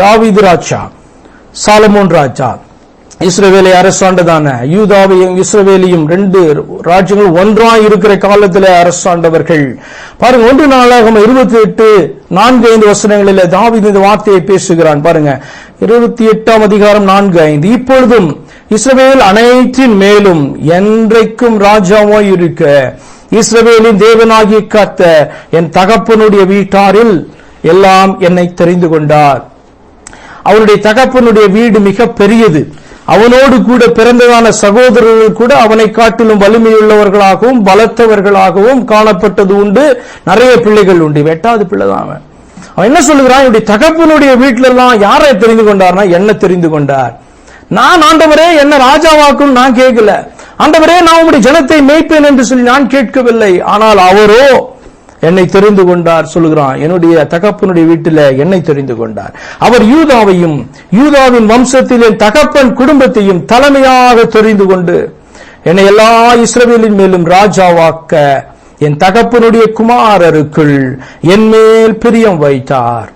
தாவீது ராஜா சாலமோன் ராஜா இஸ்ரவேலை அரசாண்டதான யூதாவையும் இஸ்ரவேலையும் ரெண்டு ராஜ்யங்கள் ஒன்றாய் இருக்கிற காலத்தில் அரசாண்டவர்கள். பாருங்க ஒன்று நாளாக இருபத்தி எட்டு நான்கு ஐந்து வசனங்களில் தாவீது இந்த வார்த்தையை பேசுகிறான். பாருங்க இருபத்தி எட்டாம் அதிகாரம் நான்கு ஐந்து. இப்பொழுதும் இஸ்ரவேல் அனைத்தின் மேலும் என்றைக்கும் ராஜாவாய் இருக்க இஸ்ரவேலின் தேவனாகிய காத்த என் தகப்பனுடைய வீட்டாரில் எல்லாம் என்னை தெரிந்து கொண்டார். அவருடைய தகப்பனுடைய வீடு மிக பெரியது அவனோடு கூட பிறந்ததான சகோதரர்கள் கூட அவனை காட்டிலும் வலிமையுள்ளவர்களாகவும் பலத்தவர்களாகவும் காணப்பட்டது உண்டு. நிறைய பிள்ளைகள் உண்டு. எட்டாவது பிள்ளை தான் அவன். அவன் என்ன சொல்லுகிறான்? என்னுடைய தகப்பனுடைய வீட்டில எல்லாம் யாரை தெரிந்து கொண்டார்னா என்ன தெரிந்து கொண்டார். நான் ஆண்டவரே என்ன ராஜாவாக்கும் நான் கேட்கல. ஆண்டவரே நான் உங்களுடைய ஜனத்தை மேய்ப்பேன் என்று சொல்லி நான் கேட்கவில்லை. ஆனால் அவரோ என்னை தெரிந்து கொண்டார் சொல்லுகிறான். என்னுடைய தகப்பனுடைய வீட்டில் என்னை தெரிந்து கொண்டார். அவர் யூதாவையும் யூதாவின் வம்சத்தில் என் தகப்பன் குடும்பத்தையும் தலைமையாக தெரிந்து கொண்டு என்னை எல்லா இஸ்ரவேலின் மேலும் ராஜாவாக்க என் தகப்பனுடைய குமாரருக்குள் என் மேல் பிரியம் வைத்தார்.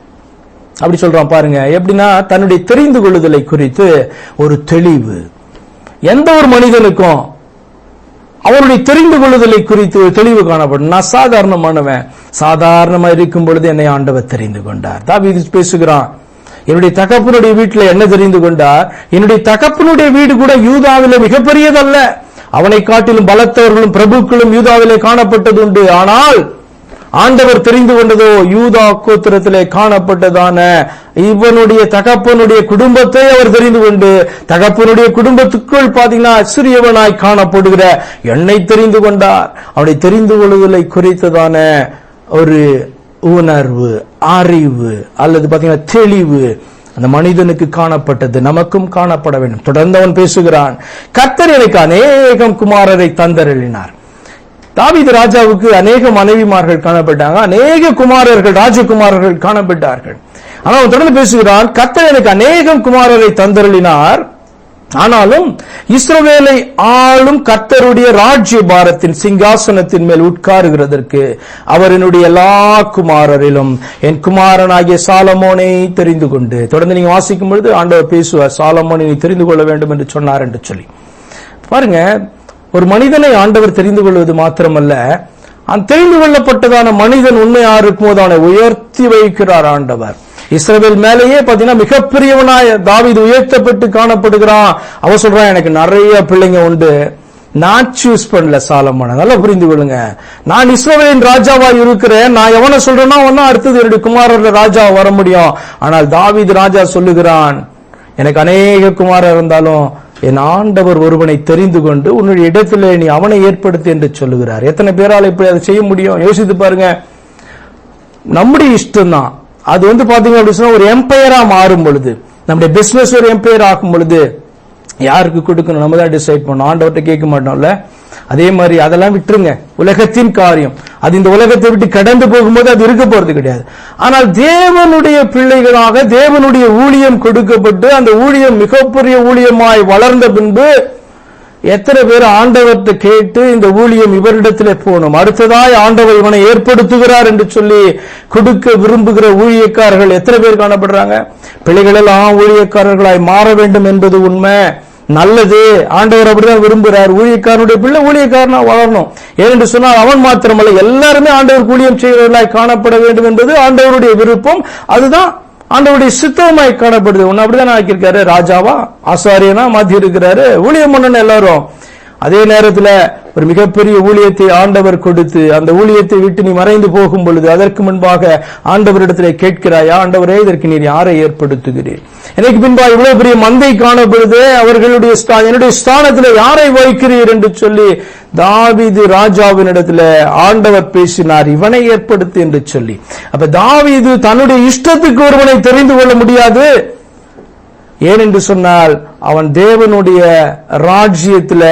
அப்படி சொல்றான் பாருங்க. எப்படின்னா தன்னுடைய தெரிந்து கொள்ளுதலை குறித்து ஒரு தெளிவு. எந்த ஒரு மனிதனுக்கும் அவருடைய தெரிந்து கொள்ளுதலை குறித்து ஒரு தெளிவு காணப்படும். நான் சாதாரணமானவன். சாதாரணமா இருக்கும் பொழுது என்னை ஆண்டவர் தெரிந்து கொண்டார். தாவீது பேசுகிறான் என்னுடைய தகப்பனுடைய வீட்டில் என்ன தெரிந்து கொண்டார்? என்னுடைய தகப்பனுடைய வீடு கூட யூதாவில மிகப்பெரியதல்ல. அவனை காட்டிலும் பலத்தவர்களும் பிரபுக்களும் யூதாவிலே காணப்பட்டது உண்டு ஆனால் ஆண்டவர் தெரிந்து கொண்டதோ யூதா கோத்திரத்திலே காணப்பட்டதான இவனுடைய தகப்பனுடைய குடும்பத்தை அவர் தெரிந்து கொண்டு தகப்பனுடைய குடும்பத்துக்குள் பாத்தீங்கன்னா சிறியவனாய் காணப்படுகிற என்னை தெரிந்து கொண்டார். அவனை தெரிந்து கொள்வதை குறித்ததான ஒரு உணர்வு அறிவு அல்லது பாத்தீங்கன்னா தெளிவு அந்த மனிதனுக்கு காணப்பட்டது. நமக்கும் காணப்பட வேண்டும். தொடர்ந்து அவன் பேசுகிறான். கத்தர் எனக்கு அநேகம் குமாரரை தந்தருளினார். தாவித ராஜாவுக்கு அநேக மனைவிமார்கள் காணப்பட்டாங்க. அநேக குமாரர்கள் ராஜகுமாரர்கள் காணப்பட்டார்கள். ஆனால் அவன் தொடர்ந்து பேசுகிறான் கத்தர் எனக்கு அநேகம் குமாரரை தந்தருளினார். ஆனாலும் இஸ்ரோவேலை ஆளும் கர்த்தருடைய ராஜ்ய பாரத்தின் சிங்காசனத்தின் மேல் உட்காருகிறதற்கு அவர் என்னுடைய எல்லா குமாரரிலும் என் குமாரனாகிய சாலமோனை தெரிந்து கொண்டு. தொடர்ந்து நீங்க வாசிக்கும் பொழுது ஆண்டவர் பேசுவார் சாலமோனை தெரிந்து கொள்ள வேண்டும் என்று சொன்னார் என்று சொல்லி. பாருங்க ஒரு மனிதனை ஆண்டவர் தெரிந்து கொள்வது மாத்திரமல்ல தெரிந்து கொள்ளப்பட்டதான மனிதன் உண்மையா இருக்கும்போது அவனை உயர்த்தி வைக்கிறார் ஆண்டவர். இஸ்ரேல் மேலேயே பாத்தீங்கன்னா மிகப்பெரியவனாய் தாவீது உயர்த்தப்பட்டு காணப்படுகிறான். அவன் சொல்றான் எனக்கு நிறைய பிள்ளைங்க உண்டு. நான் சூஸ் பண்ணல சாலமான. நல்லா புரிந்து கொள்ளுங்க. நான் இஸ்ரோவேலின் ராஜாவா இருக்கிறேன். நான் எவனை சொல்றேன்னா ஒன்னா அடுத்தது என்னுடைய குமாரர்ல ராஜா வர முடியும். ஆனால் தாவீது ராஜா சொல்லுகிறான் எனக்கு அநேக குமாரர் இருந்தாலும் என் ஆண்டவர் ஒருவனை தெரிந்து கொண்டு உன்னுடைய இடத்துல நீ அவனை ஏற்படுத்து என்று சொல்லுகிறார். எத்தனை பேரால் இப்படி அதை செய்ய முடியும்? யோசித்து பாருங்க. நம்முடைய இஷ்டம் தான் அது வந்து பாத்தீங்க அப்படின்னு சொன்னா ஒரு எம்பையரா மாறும் பொழுது நம்முடைய பிசினஸ் ஒரு எம்பையர் ஆகும் பொழுது யாருக்கு கொடுக்கணும்? நம்ம தான் டிசைட் பண்ணோம் ஆண்டவர்கிட்ட கேட்க மாட்டோம்ல? அதே மாதிரி அதெல்லாம் விட்டுருங்க. உலகத்தின் காரியம். அது இந்த உலகத்தை விட்டு கடந்து போகும்போது அது இருக்க போறது கிடையாது. ஆனால் தேவனுடைய பிள்ளைகளாக தேவனுடைய ஊழியம் கொடுக்கப்பட்டு அந்த ஊழியம் மிகப்பெரிய ஊழியமாய் வளர்ந்த பின்பு எத்தனை பேர் ஆண்டவர்கிட்ட கேட்டு இந்த ஊழியம் இவரிடத்தில் போகணும். அடுத்ததாய் ஆண்டவர் இவனை ஏற்படுத்துகிறார் என்று சொல்லி கொடுக்க விரும்புகிற ஊழியக்காரர்கள் எத்தனை பேர் காணப்படுறாங்க? பிள்ளைகள் எல்லாம் ஊழியக்காரர்களாய் மாற வேண்டும் என்பது உண்மை. நல்லது. ஆண்டவர் அப்படிதான் விரும்புகிறார் ஊழியக்காரனுடைய பிள்ளை ஊழியக்காரனா வளரணும். ஏனென்று சொன்னால் அவன் மாத்திரமல்ல எல்லாருமே ஆண்டவர் ஊழியம் செய்கிறவர்களாய் காணப்பட வேண்டும் என்பது ஆண்டவருடைய விருப்பம். அதுதான் ஆண்டவருடைய சித்தமாய் காணப்படுது. ஒன்னு அப்படிதான் ஆக்கியிருக்காரு. ராஜாவா ஆசாரியனா மாத்தி இருக்கிறாரு ஊழியம் பண்ணணும் எல்லாரும். அதே நேரத்துல ஒரு மிகப்பெரிய ஊழியத்தை ஆண்டவர் கொடுத்து அந்த ஊழியத்தை விட்டு நீ மறைந்து போகும் பொழுது அதற்கு முன்பாக ஆண்டவரிடத்திலே கேட்கிறாயா? ஆண்டவரே இதற்கு நீர் யாரை ஏற்படுத்துகிறீர்? எனக்கு பின்பாக இவ்வளவு பெரிய மந்தை காணப்படுது அவர்களுடைய என்னுடைய ஸ்தானத்தில் யாரை வைக்கிறீர் என்று சொல்லி தாவீது ராஜாவினிடத்துல ஆண்டவர் பேசினார். இவனை ஏற்படுத்து என்று சொல்லி. அப்ப தாவிது தன்னுடைய இஷ்டத்துக்கு ஒருவனை தெரிந்து கொள்ள முடியாது. ஏனென்று சொன்னால் அவன் தேவனுடைய ராஜ்யத்தில்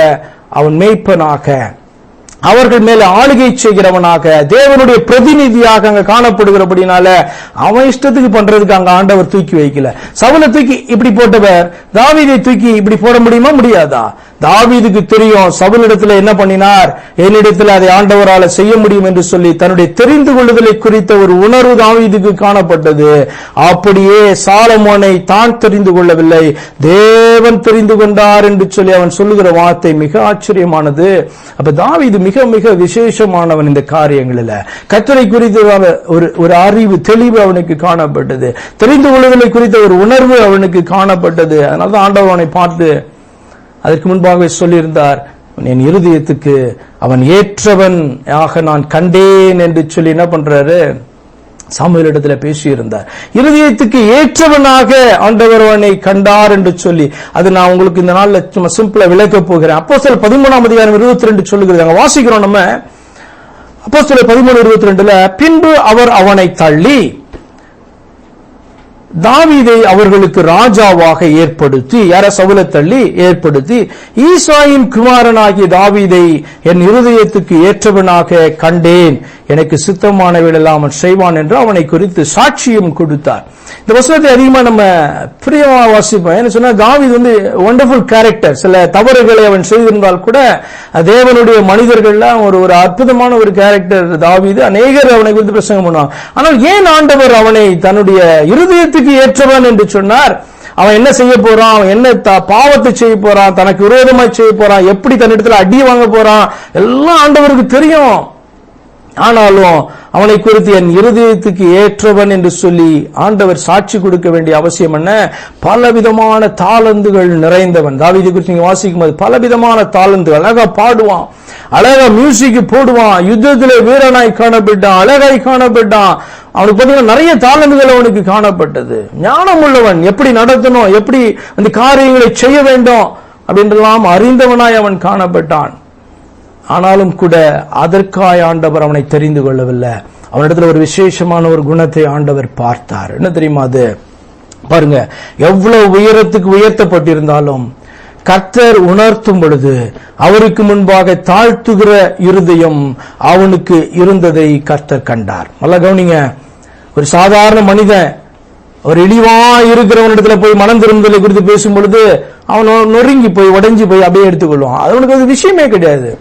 அவன் மேய்ப்பனாக அவர்கள் மேல ஆளுகை செய்கிறவனாக தேவனுடைய பிரதிநிதியாக அங்க காணப்படுகிறபடினால அவன் இஷ்டத்துக்கு பண்றதுக்கு அங்க ஆண்டவர் தூக்கி வைக்கல. சவுல தூக்கி இப்படி போட்டவர் தாவிதை தூக்கி இப்படி போட முடியுமா? முடியாதா? தாவீதுக்கு தெரியும். சவுலிடத்தில் என்ன பண்ணினார்? என்னிடத்தில் அதை ஆண்டவரால செய்ய முடியும் என்று சொல்லி தன்னுடைய தெரிந்து கொள்ளுதலை குறித்த ஒரு உணர்வு தாவீதுக்கு காணப்பட்டது. அப்படியே சாலமோனை தான் தெரிந்து கொள்ளவில்லை. தேவன் தெரிந்து கொண்டார் என்று சொல்லி அவன் சொல்லுகிற வார்த்தை மிக ஆச்சரியமானது. அப்ப தாவீது மிக மிக விசேஷமானவன் இந்த காரியங்களில். கத்தரை குறித்து ஒரு ஒரு அறிவு தெளிவு அவனுக்கு காணப்பட்டது. தெரிந்து கொள்ளுதலை குறித்த ஒரு உணர்வு அவனுக்கு காணப்பட்டது. அதனால தான் ஆண்டவனை பார்த்து அதற்கு முன்பாகவே சொல்லியிருந்தார் என் இருதயத்துக்கு அவன் ஏற்றவன் ஆக நான் கண்டேன் என்று சொல்லி என்ன பண்றாரு? சாமுவேல் இடத்துல பேசியிருந்தார். இருதயத்துக்கு ஏற்றவனாக ஆண்டவர் அவனை கண்டார் என்று சொல்லி அது நான் உங்களுக்கு இந்த நாள்ல சும்மா சிம்பிளா விளக்க போகிறேன். அப்போ சில பதிமூணாம் அதிகாரம் இருபத்தி ரெண்டு சொல்லுகிறது. அங்க வாசிக்கிறோம் நம்ம. அப்போ சில பதிமூணு இருபத்தி ரெண்டுல பின்பு அவர் அவனை தள்ளி தாவீதை அவர்களுக்கு ராஜாவாக ஏற்படுத்தி யார சவுல தள்ளி ஏற்படுத்தி ஈசாயின் குமாரனாகிய தாவீதை என் இருதயத்துக்கு ஏற்றவனாக கண்டேன். எனக்கு சித்தமானவையெல்லாம் செய்வான் என்று அவனை குறித்து சாட்சியம் கொடுத்தார். இந்த வசனத்தை அதிகமா நம்ம பிரியமா வாசிப்போம். என்ன சொன்னா தாவீது வந்து ஒண்டர்ஃபுல் கேரக்டர் சில தவறுகளை அவன் செய்திருந்தால் கூட தேவனுடைய மனிதர்கள்லாம் ஒரு ஒரு அற்புதமான ஒரு கேரக்டர் தாவிது. அநேகர் அவனை குறித்து பிரசங்கம் பண்ணுவான் ஆனால் ஏன் ஆண்டவர் அவனை தன்னுடைய இருதயத்தை இருதயத்துக்கு ஏற்றவன் என்று சொன்னார். அவன் என்ன செய்ய போறான்? அவன் என்ன பாவத்தை செய்ய போறான்? தனக்கு விரோதமாய் செய்ய போறான்? எப்படி தன்னிடத்துல அடி வாங்க போறான்? எல்லாம் ஆண்டவருக்கு தெரியும். ஆனாலும் அவனை குறித்து என் இருதயத்துக்கு ஏற்றவன் என்று சொல்லி ஆண்டவர் சாட்சி கொடுக்க வேண்டிய அவசியம் என்ன? பலவிதமான தாளந்துகள் நிறைந்தவன். தாவிதை குறித்து நீங்க வாசிக்கும் போது பலவிதமான தாளந்துகள். அழகா பாடுவான். அழகா மியூசிக் போடுவான். யுத்தத்தில் வீரனாய் காணப்பட்டான். அழகாய் காணப்பட்டான். அவனுக்கு பார்த்தீங்கன்னா நிறைய தாளந்துகள் அவனுக்கு காணப்பட்டது. ஞானம் உள்ளவன் எப்படி நடத்தணும்? எப்படி அந்த காரியங்களை செய்ய வேண்டும்? அப்படின்றெல்லாம் அறிந்தவனாய் அவன் காணப்பட்டான். ஆனாலும் கூட அதற்காய் ஆண்டவர் அவனை தெரிந்து கொள்ளவில்லை. அவனிடத்துல ஒரு விசேஷமான ஒரு குணத்தை ஆண்டவர் பார்த்தார். என்ன தெரியுமா அது? பாருங்க எவ்வளவு உயரத்துக்கு உயர்த்தப்பட்டிருந்தாலும் கர்த்தர் உணர்த்தும் பொழுது அவருக்கு முன்பாக தாழ்த்துகிற இருதயம் அவனுக்கு இருந்ததை கர்த்தர் கண்டார். நல்லா கவனிங்க ஒரு சாதாரண மனிதன் ஒரு இழிவா இருக்கிறவனிடத்துல போய் மனம் திரும்புதலை குறித்து பேசும் பொழுது அவன் நொறுங்கி போய் உடைஞ்சு போய் அப்படியே எடுத்துக்கொள்வான். அது அவனுக்கு அது விஷயமே கிடையாது.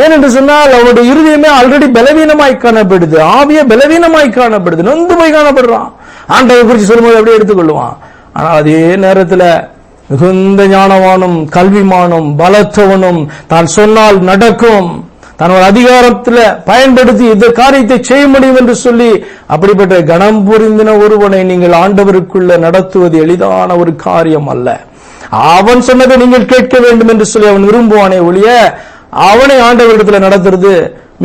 ஏனென்று சொன்னால் அவனுடைய இருதயமே ஆல்ரெடி பலவீனமாய் காணப்படுது. ஆவிய பலவீனமாய் காணப்படுது. நொந்து போய் காணப்படுறான். ஆண்டவை குறித்து சொல்லும்போது அப்படியே எடுத்துக்கொள்வான். ஆனா அதே நேரத்துல மிகுந்த ஞானவானும் கல்விமானும் பலத்தவனும் தான் சொன்னால் நடக்கும். தன்னோட அதிகாரத்தில் அதிகாரத்துல பயன்படுத்தி இந்த காரியத்தை செய்ய முடியும் என்று சொல்லி அப்படிப்பட்ட கணம் புரிந்தின ஒருவனை நீங்கள் ஆண்டவருக்குள்ள நடத்துவது எளிதான ஒரு காரியம் அல்ல. அவன் சொன்னதை நீங்கள் கேட்க வேண்டும் என்று சொல்லி அவன் விரும்புவானே ஒழிய அவனை ஆண்டவரிடத்துல நடத்துறது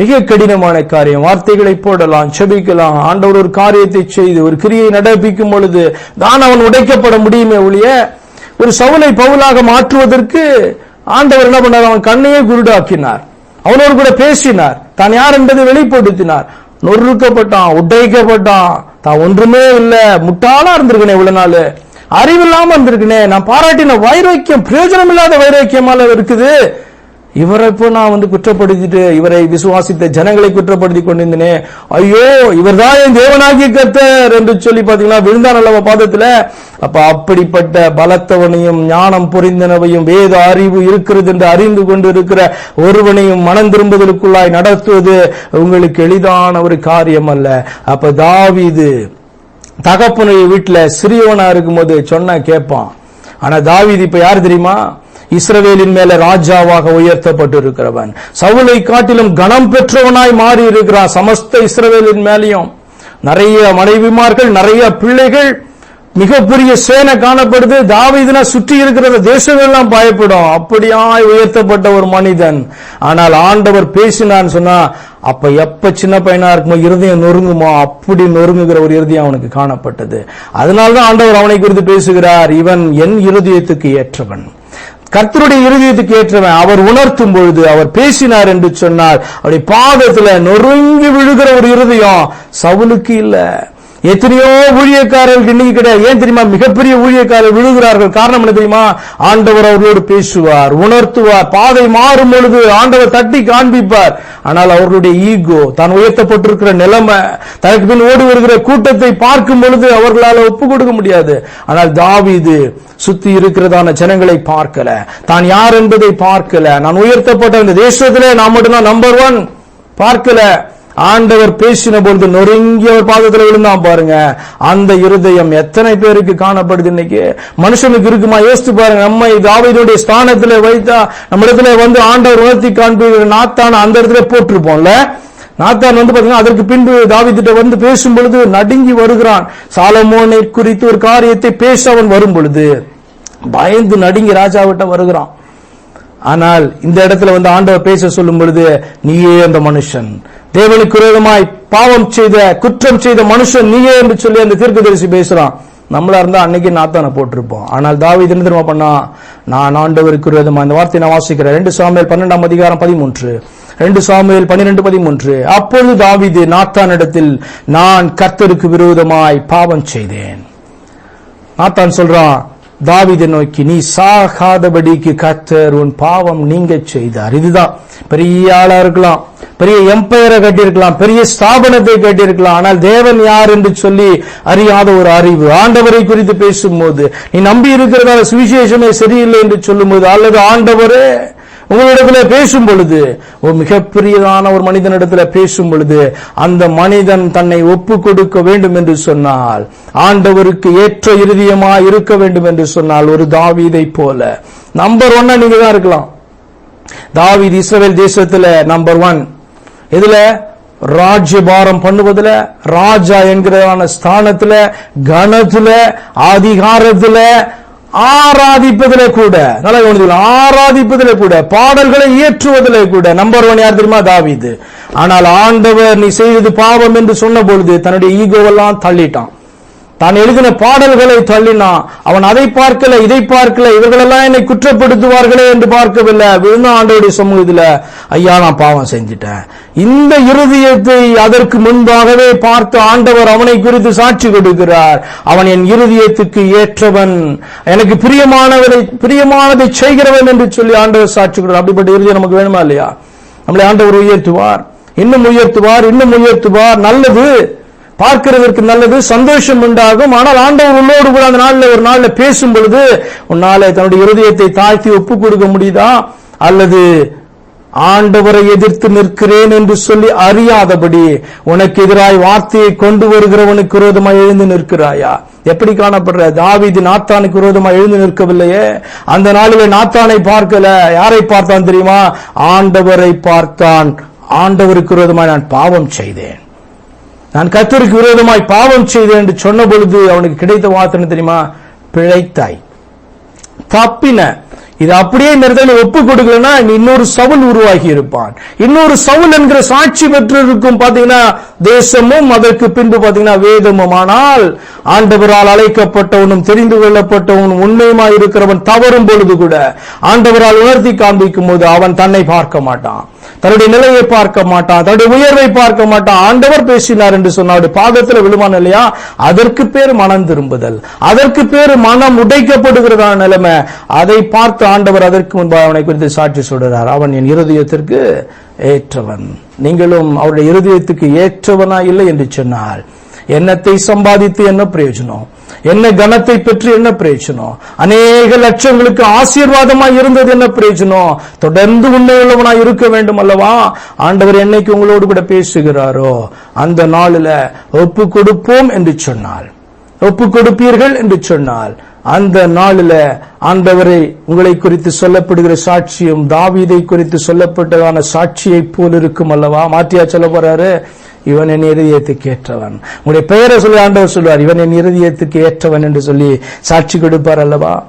மிக கடினமான காரியம். வார்த்தைகளை போடலாம் செபிக்கலாம். ஆண்டவர் ஒரு காரியத்தை செய்து ஒரு கிரியை நடப்பிக்கும் பொழுது தான் அவன் உடைக்கப்பட முடியுமே ஒழிய ஒரு சவுலை பவுலாக மாற்றுவதற்கு ஆண்டவர் என்ன பண்ணார்? அவன் கண்ணையே குருடாக்கினார். அவனோடு கூட பேசினார். தான் யார் என்பதை வெளிப்படுத்தினார். நொறுக்கப்பட்டான் உடைக்கப்பட்டான். தான் ஒன்றுமே இல்லை. முட்டாளா இருந்திருக்கனே இவ்வளவு நாள். அறிவில்லாம இருந்திருக்கனே. நான் பாராட்டின வைரோக்கியம் பிரயோஜனம் இல்லாத வைரோக்கியமால இருக்குது. இவரை இப்போ நான் வந்து குற்றப்படுத்திட்டு இவரை விசுவாசித்த ஜனங்களை குற்றப்படுத்தி கொண்டிருந்தனே. ஐயோ இவர்தான் என் தேவனாகிய கத்தர் என்று சொல்லி பாத்தீங்கன்னா விழுந்தான் அல்லவா பாதத்துல? அப்ப அப்படிப்பட்ட பலத்தவனையும் ஞானம் புரிந்தனவையும் வேத அறிவு இருக்கிறது என்று அறிந்து கொண்டு இருக்கிற ஒருவனையும் மனம் திரும்புதலுக்குள்ளாய் நடத்துவது உங்களுக்கு எளிதான ஒரு காரியம் அல்ல. அப்ப தாவிது தகப்பனுடைய வீட்டுல சிறியவனா இருக்கும்போது சொன்ன கேட்பான். ஆனா தாவீது இப்ப யார் தெரியுமா? இஸ்ரவேலின் மேல ராஜாவாக உயர்த்தப்பட்டு இருக்கிறவன் சவுலை காட்டிலும் கணம் பெற்றவனாய் மாறி இருக்கிறான் சமஸ்த இஸ்ரவேலின் மேலையும். நிறைய மனைவிமார்கள் நிறைய பிள்ளைகள் மிகப்பெரிய சேனை காணப்படுது. தாவீதுனா சுற்றி இருக்கிற தேசங்கள்லாம் பயப்படும். அப்படியாய் உயர்த்தப்பட்ட ஒரு மனிதன். ஆனால் ஆண்டவர் பேசினான்னு சொன்னா அப்ப எப்ப சின்ன பையனா இருக்குமோ இருதயம் நொறுங்குமோ அப்படி நொறுங்குகிற ஒரு இருதயம் அவனுக்கு காணப்பட்டது. அதனால்தான் ஆண்டவர் அவனை குறித்து பேசுகிறார். இவன் என் இருதயத்துக்கு ஏற்றவன். கர்த்தருடைய இருதயத்துக்கு ஏற்றவன் அவர் உணர்த்தும் பொழுது அவர் பேசினார் என்று சொன்னார் அவருடைய பாதத்துல நொறுங்கி விழுகிற ஒரு இருதயம் சவுலுக்கு இல்லை. எத்தனையோ ஊழியக்காரர்கள் இன்னைக்கு கிடையாது. ஏன் தெரியுமா? மிகப்பெரிய ஊழியக்காரர் விழுகிறார்கள். காரணம் என்ன தெரியுமா? ஆண்டவர் அவர்களோடு பேசுவார் உணர்த்துவார் பாதை மாறும் பொழுது ஆண்டவர் தட்டி காண்பிப்பார். ஆனால் அவர்களுடைய ஈகோ தான் உயர்த்தப்பட்டிருக்கிற நிலைமை தனக்கு பின் ஓடி வருகிற கூட்டத்தை பார்க்கும் பொழுது அவர்களால் ஒப்பு கொடுக்க முடியாது. ஆனால் தாவிது சுத்தி இருக்கிறதான ஜனங்களை பார்க்கல. தான் யார் என்பதை பார்க்கல. நான் உயர்த்தப்பட்ட இந்த தேசத்திலே நான் மட்டும்தான் நம்பர் ஒன் பார்க்கல. ஆண்டவர் பேசின பொழுது நொறுங்கி அவர் பாதத்தில் விழுந்தான் பாருங்க. அந்த இருதயம் எத்தனை பேருக்கு காணப்படுது இன்னைக்கு? மனுஷனுக்கு இருக்குமா? யோசித்து பாருங்க. நம்ம தாவீதுடைய ஸ்தானத்தில் வைத்தா நம்ம இடத்துல வந்து ஆண்டவர் உணர்த்தி காண்பிக்கிற நாத்தான அந்த இடத்துல போட்டிருப்போம்ல. நாத்தான் வந்து பாத்தீங்கன்னா அதற்கு பின்பு தாவித்திட்ட வந்து பேசும் பொழுது நடுங்கி வருகிறான். சாலமோனை குறித்து ஒரு காரியத்தை பேச அவன் வரும் பொழுது பயந்து நடுங்கி ராஜாவிட்ட வருகிறான். ஆனால் இந்த இடத்துல வந்து ஆண்டவர் பேச சொல்லும் பொழுது நீயே அந்த மனுஷன். தேவனுக்கு விரோதமாய் பாவம் செய்த குற்றம் செய்த மனுஷன் நீயே என்று சொல்லி அந்த தீர்க்கதரிசி பேசுறான். நம்மளா இருந்தா அன்னைக்கு நாத்தான போட்டிருப்போம். ஆனால் தாவீது என்ன தெரியுமா பண்ணா? நான் ஆண்டவருக்கு விரோதமா இந்த வார்த்தை நான் வாசிக்கிறேன். ரெண்டு சாமியல் பன்னெண்டாம் அதிகாரம் பதிமூன்று. ரெண்டு சாமியல் பன்னிரெண்டு பதிமூன்று. அப்பொழுது தாவீது நாத்தானிடத்தில் நான் கர்த்தருக்கு விரோதமாய் பாவம் செய்தேன். நாத்தான் சொல்றான் தாவிதை நோக்கி நீ சாகாதபடிக்கு கத்தர் உன் பாவம் நீங்க செய்தார். இதுதான். பெரிய ஆளா இருக்கலாம் பெரிய எம்பையரை கட்டியிருக்கலாம் பெரிய ஸ்தாபனத்தை கட்டியிருக்கலாம். ஆனால் தேவன் யார் என்று சொல்லி அறியாத ஒரு அறிவு. ஆண்டவரை குறித்து பேசும்போது நீ நம்பி இருக்கிறதால சுவிசேஷமே சரியில்லை என்று சொல்லும்போது அல்லது ஆண்டவரே உங்களிடத்துல பேசும் பொழுது மிகப்பெரியதான ஒரு மனிதனிடத்துல பேசும் பொழுது அந்த மனிதன் தன்னை ஒப்பு கொடுக்க வேண்டும் என்று சொன்னால் ஆண்டவருக்கு ஏற்ற இறுதியமா இருக்க வேண்டும் என்று சொன்னால் ஒரு தாவீதை போல. நம்பர் ஒன்னா நீங்க தான் இருக்கலாம். தாவீது இஸ்ரேல் தேசத்துல நம்பர் ஒன் இதுல ராஜ்யபாரம் பண்ணுவதுல ராஜா என்கிறதான ஸ்தானத்துல கனத்துல அதிகாரத்துல ஆராதிப்பதிலே கூட நல்லா கவனித்துக்கணும் ஆராதிப்பதிலே கூட பாடல்களை இயற்றுவதிலே கூட நம்பர் ஒன் யார் தெரியுமா? தாவிது. ஆனால் ஆண்டவர் நீ செய்தது பாவம் என்று சொன்ன பொழுது தன்னுடைய ஈகோவெல்லாம் தள்ளிட்டான். தான் எழுதின பாடல்களை தள்ளினான் அவன் அதை பார்க்கல இதை பார்க்கல இவர்களெல்லாம் என்னை குற்றப்படுத்துவார்களே என்று பார்க்கவில்லை. விழுந்த ஆண்டோடைய சமூகத்தில் ஐயா நான் பாவம் செஞ்சிட்டேன். இந்த இருதயத்தை அதற்கு முன்பாகவே பார்த்து ஆண்டவர் அவனை குறித்து சாட்சி கொடுக்கிறார். அவன் என் இருதயத்துக்கு ஏற்றவன். எனக்கு பிரியமானவனை பிரியமானதை செய்கிறவன் என்று சொல்லி ஆண்டவர் சாட்சி கொடுக்கிறார். அப்படிப்பட்ட இருதயம் நமக்கு வேணுமா இல்லையா? நம்மளை ஆண்டவர் உயர்த்துவார். இன்னும் உயர்த்துவார் இன்னும் உயர்த்துவார். நல்லது. பார்க்கிறதற்கு நல்லது சந்தோஷம் உண்டாகும். ஆனால் ஆண்டவர் உன்னோடு கூட அந்த நாளில் ஒரு நாளில் பேசும் பொழுது உன்னால தன்னுடைய இருதயத்தை தாழ்த்தி ஒப்பு கொடுக்க முடியுதா? அல்லது ஆண்டவரை எதிர்த்து நிற்கிறேன் என்று சொல்லி அறியாதபடி உனக்கு எதிராய் வார்த்தையை கொண்டு வருகிறவனுக்கு விரோதமாக எழுந்து நிற்கிறாயா? எப்படி காணப்படுற? தாவீது நாத்தானுக்கு விரோதமாக எழுந்து நிற்கவில்லையே. அந்த நாளில் நாத்தானை பார்க்கல. யாரை பார்த்தான் தெரியுமா? ஆண்டவரை பார்த்தான். ஆண்டவருக்கு விரோதமாக நான் பாவம் செய்தேன். நான் கத்தருக்கு விரோதமாய் பாவம் செய்தேன் என்று சொன்ன பொழுது அவனுக்கு கிடைத்த வார்த்தை தெரியுமா? பிழைத்தாய். தப்பின. இது அப்படியே இந்த இடத்துல ஒப்பு கொடுக்கலன்னா நீ இன்னொரு சவுல் உருவாகி இருப்பான். இன்னொரு சவுல் என்கிற சாட்சி பெற்று இருக்கும் பாத்தீங்கன்னா தேசமும் அதற்கு பின்பு பாத்தீங்கன்னா வேதமும். ஆனால் ஆண்டவரால் அழைக்கப்பட்டவனும் தெரிந்து கொள்ளப்பட்டவனும் உண்மையுமாய் இருக்கிறவன் தவறும் பொழுது கூட ஆண்டவரால் உணர்த்தி காண்பிக்கும் போது அவன் தன்னை பார்க்க மாட்டான். தன்னுடைய நிலையை பார்க்க மாட்டான் தன்னுடைய உயர்வை பார்க்க மாட்டான். ஆண்டவர் பேசினார் என்று சொன்னார் பாதத்தில் விழுவான் இல்லையா? அதற்கு பேர் மனம் திரும்புதல். அதற்கு பேர் மனம் உடைக்கப்படுகிறதான நிலைமை? அதை பார்த்து ஆண்டவர் அதற்கு முன்பாக அவனை குறித்து சாட்சி சொல்கிறார் அவன் என் இருதயத்திற்கு ஏற்றவன். நீங்களும் அவருடைய இருதயத்துக்கு ஏற்றவனா இல்லை என்று சொன்னால் எண்ணத்தை சம்பாதித்து என்ன பிரயோஜனம்? என்ன கனத்தை பெற்று என்ன பிரயோஜனம் அநேக லட்சங்களுக்கு ஆசீர்வாதமாய் இருந்தது என்ன பிரயோஜனம் தொடர்ந்து உண்மை இருக்க வேண்டும் அல்லவா? ஆண்டவர் என்னைக்கு உங்களோடு கூட பேசுகிறாரோ அந்த நாளில் ஒப்பு கொடுப்போம் என்று சொன்னால் ஒப்பு கொடுப்பீர்கள் என்று சொன்னால் அந்த நாளில் ஆண்டவரை உங்களை குறித்து சொல்லப்படுகிற சாட்சியும் தாவீதை குறித்து சொல்லப்பட்டதான சாட்சியை போல் இருக்கும் அல்லவா? மாத்தியா சொல்ல போறாரு இவன் என் இருதயத்துக்கு ஏற்றவன். உங்களுடைய பெயரை சொல்லி ஆண்டவர் சொல்வார் இவன் என் இருதயத்துக்கு ஏற்றவன் என்று சொல்லி சாட்சி கொடுப்பார் அல்லவா?